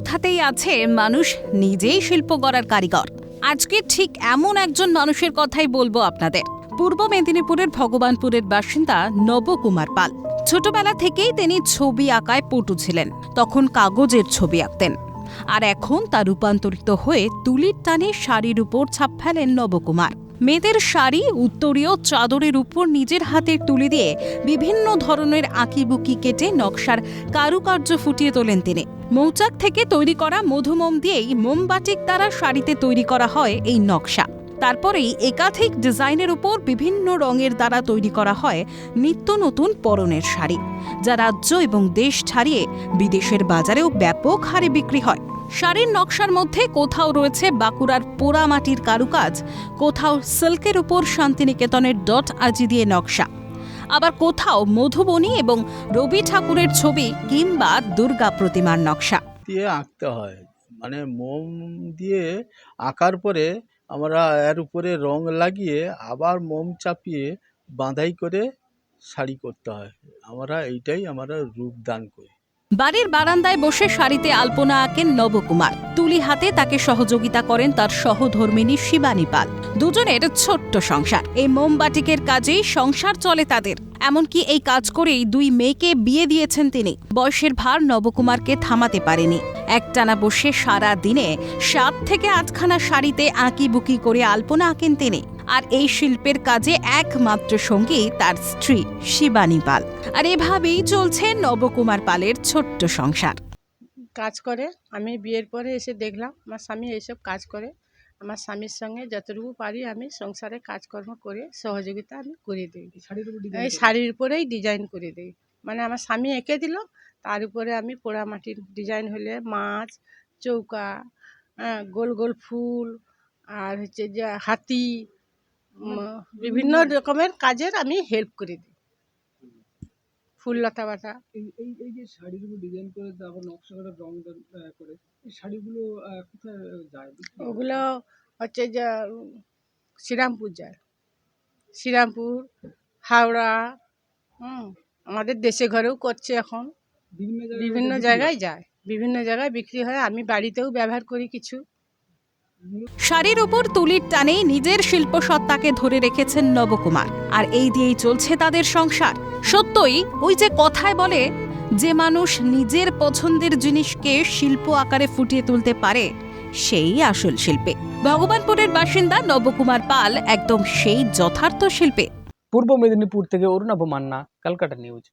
কথাতেই আছে, মানুষ নিজেই শিল্প গড়ার কারিগর। আজকে ঠিক এমন একজন মানুষের কথাই বলব আপনাদের। পূর্ব মেদিনীপুরের ভগবানপুরের বাসিন্দা নবকুমার পাল। ছোটবেলা থেকেই তিনি ছবি আঁকায় পটু ছিলেন, তখন কাগজের ছবি আঁকতেন। আর এখন তা রূপান্তরিত হয়ে তুলির টানে শাড়ির উপর ছাপ ফেলেন নবকুমার। মেয়েদের শাড়ি উত্তরীয় চাদরের উপর নিজের হাতে তুলি দিয়ে বিভিন্ন ধরনের আঁকিবুকি কেটে নকশার কারুকার্য ফুটিয়ে তোলেন তিনি। মৌচাক থেকে তৈরি করা মধুমোম দিয়েই মোমবাটিক দ্বারা শাড়িতে তৈরি করা হয় এই নকশা। তারপরেই একাধিক ডিজাইনের উপর বিভিন্ন রঙের দ্বারা তৈরি করা হয় নিত্য নতুন পরনের শাড়ি, যা রাজ্য এবং দেশ ছাড়িয়ে বিদেশের বাজারেও ব্যাপক হারে বিক্রি হয়। শাড়ির নকশার মধ্যে কোথাও রয়েছে বাঁকুড়ার পোড়ামাটির কারুকাজ, কোথাও সিল্কের উপর শান্তিনিকেতনের ডট আজি দিয়ে নকশা। আবার কোথাও মধুবনী এবং রবি ঠাকুরের ছবি কিংবা দুর্গা প্রতিমার নকশা। দিয়ে আঁকতে হয়। মানে মোম দিয়ে আঁকার পরে আমরা এর উপরে রং লাগিয়ে আবার মোম চাপিয়ে বাঁধাই করে শাড়ি করতে হয়। আমরা এইটাই আমরা রূপদান করি। বাড়ির বারান্দায় বসে শাড়িতে আলপনা আঁকেন নবকুমার। তুলি হাতে তাকে সহযোগিতা করেন তার সহধর্মিনী শিবানী পাল। দুজনের ছোট্ট সংসার। এই মোমবাটিকের কাজেই সংসার চলে তাদের। এমনকি এই কাজ করেই দুই মেয়েকে বিয়ে দিয়েছেন তিনি। বয়সের ভার নবকুমারকে থামাতে পারেনি। একটানা বসে সারা দিনে সাত থেকে আটখানা শাড়িতে আঁকি বুকি করে আলপনা আঁকেন তিনি। আর এই শিল্পের কাজে একমাত্র সঙ্গী তার স্ত্রী শিবানী পাল। আর এভাবেই চলছে নবকুমার পালের ছোট্ট সংসার। কাজ করে আমি বিয়ের পরে এসে দেখলাম আমার স্বামী এইসব কাজ করে। আমার স্বামীর সঙ্গে যতটুকু পারি আমি সংসারে কাজকর্ম করে সহযোগিতা আমি করে দিই। এই শাড়ির উপরেই ডিজাইন করে দিই। মানে আমার স্বামী এঁকে দিল তার উপরে আমি পোড়ামাটির ডিজাইন হলে মাছ চৌকা হ্যাঁ, গোল গোল ফুল আর হচ্ছে যে হাতি বিভিন্ন রকমের কাজের আমি হেল্প করে দিই। ফুল লতা বাটা এই এই এই যে উপর ডিজাইন করে তারপর নকশা করে রং করে এই শাড়িগুলো কোথায় যায়? ওগুলো হচ্ছে যে শ্রীরামপুর যায়। শ্রীরামপুর হাওড়া হুম আমাদের দেশে ঘরেও করছে এখন। বিভিন্ন জায়গায় যায়। বিভিন্ন জায়গায় বিক্রি হয়। আমি বাড়িতেও ব্যবহার করি কিছু। শাড়ির উপর তুলির টানে নিজের শিল্প সত্তাকে ধরে রেখেছেন নবকুমার। আর এই দিয়েই চলছে তাদের সংসার। সত্যই, ওই যে কথায় বলে, যে মানুষ নিজের পছন্দের জিনিসকে শিল্প আকারে ফুটিয়ে তুলতে পারে, সেই আসল শিল্পে। ভগবানপুরের বাসিন্দা নবকুমার পাল একদম সেই যথার্থ শিল্পে। পূর্ব মেদিনীপুর থেকে অরুণাভ মান্না, ক্যালকাটা নিউজ।